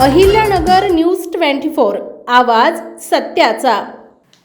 Ahilyanagar news twenty four. आवाज सत्याचा.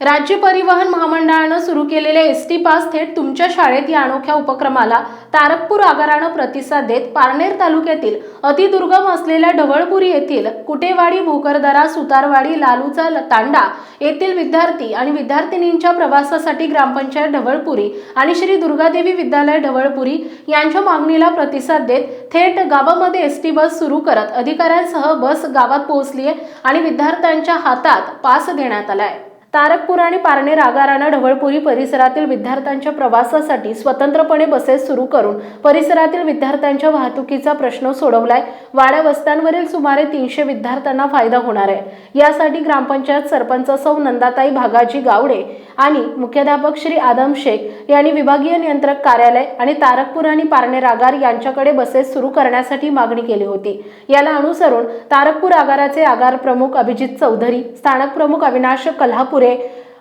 राज्य परिवहन महामंडळानं सुरू केलेले एस टी पास थेट तुमच्या शाळेत या अनोख्या उपक्रमाला तारकपूर आगारानं प्रतिसाद देत पारनेर तालुक्यातील अतिदुर्गम असलेल्या ढवळपुरी येथील कुटेवाडी भोकरदरा सुतारवाडी लालूचा तांडा येथील विद्यार्थी आणि विद्यार्थिनींच्या प्रवासासाठी ग्रामपंचायत ढवळपुरी आणि श्री दुर्गादेवी विद्यालय ढवळपुरी यांच्या मागणीला प्रतिसाद देत थेट गावामध्ये एस टी बस सुरू करत अधिकाऱ्यांसह बस गावात पोहोचली आहे आणि विद्यार्थ्यांच्या हातात पास देण्यात आला आहे तारकपूर आणि पारनेर आगारानं ढवळपुरी परिसरातील विद्यार्थ्यांच्या प्रवासासाठी स्वतंत्रपणे बसेस सुरू करून परिसरातील विद्यार्थ्यांच्या वाहतुकीचा प्रश्न सोडवलाय. वाड्या वस्त्यांवरील सुमारे तीनशे विद्यार्थ्यांना फायदा होणार आहे. यासाठी ग्रामपंचायत सरपंच सौ नंदाताई भागाजी गावडे आणि मुख्याध्यापक श्री आदम शेख यांनी विभागीय नियंत्रक कार्यालय आणि तारकपूर आणि पारनेर आगार यांच्याकडे बसेस सुरू करण्यासाठी मागणी केली होती. याला अनुसरून तारकपूर आगाराचे आगार प्रमुख अभिजित चौधरी स्थानक प्रमुख अविनाश कल्हापुरे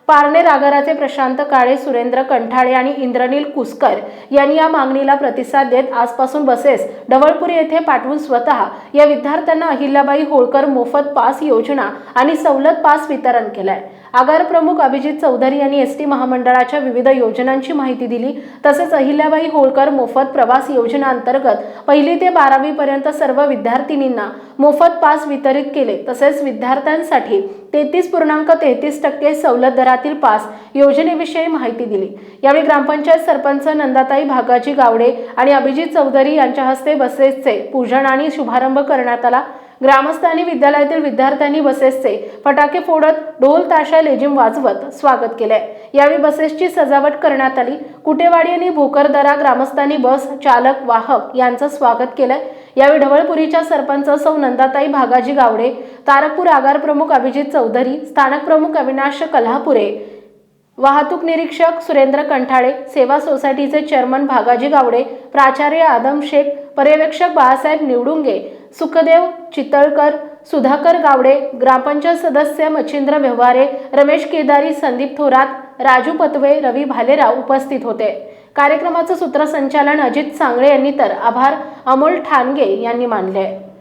पारनेर आगाराचे प्रशांत काळे सुरेंद्र कंठाळे आणि इंद्रनील कुसकर यांनी या मागणीला प्रतिसाद देत आजपासून बसेस डवळपुरी येथे पाठवून स्वतः या विद्यार्थ्यांना अहिल्याबाई होळकर मोफत पास योजना आणि सवलत पास वितरण केलंय. आगार प्रमुख अभिजित चौधरी यांनी एस टी महामंडळाच्या विविध योजनांची माहिती दिली. तसेच अहिल्याबाई होळकर मोफत प्रवास योजना अंतर्गत पहिली ते बारावी पर्यंत सर्व विद्यार्थिनींना मोफत पास वितरित केले. तसेच विद्यार्थ्यांसाठी तेहतीस पूर्णांक तेहतीस टक्के सवलत दरातील पास योजनेविषयी माहिती दिली. यावेळी ग्रामपंचायत सरपंच नंदाताई भागाजी गावडे आणि अभिजित चौधरी यांच्या हस्ते बसेसचे पूजन आणि शुभारंभ करण्यात आला. ग्रामस्थांनी विद्यालयातील विद्यार्थ्यांनी बसेसचे फटाके फोडत ढोल ताशा लेझिम वाजवत स्वागत केले यावेळी बसेसची सजावट करण्यात आली. कुटेवाडी आणि भोकरदरा ग्रामस्थांनी बस चालक वाहक यांचं स्वागत केलंय. यावेळी ढवळपुरीच्या सरपंच सौ नंदाताई भागाजी गावडे तारकपूर आगार प्रमुख अभिजित चौधरी स्थानक प्रमुख अविनाश कल्हापुरे वाहतूक निरीक्षक सुरेंद्र कंठाळे सेवा सोसायटीचे चेअरमन भागाजी गावडे प्राचार्य आदम शेख पर्यवेक्षक बाळासाहेब निवडुंगे सुखदेव चितळकर सुधाकर गावडे ग्रामपंचायत सदस्य मच्छिंद्र व्यवहारे रमेश केदारी संदीप थोरात राजू पतवे रवी भालेराव उपस्थित होते. कार्यक्रमाचं सूत्रसंचालन अजित सांगळे यांनी तर आभार अमोल ठाणगे यांनी मानले.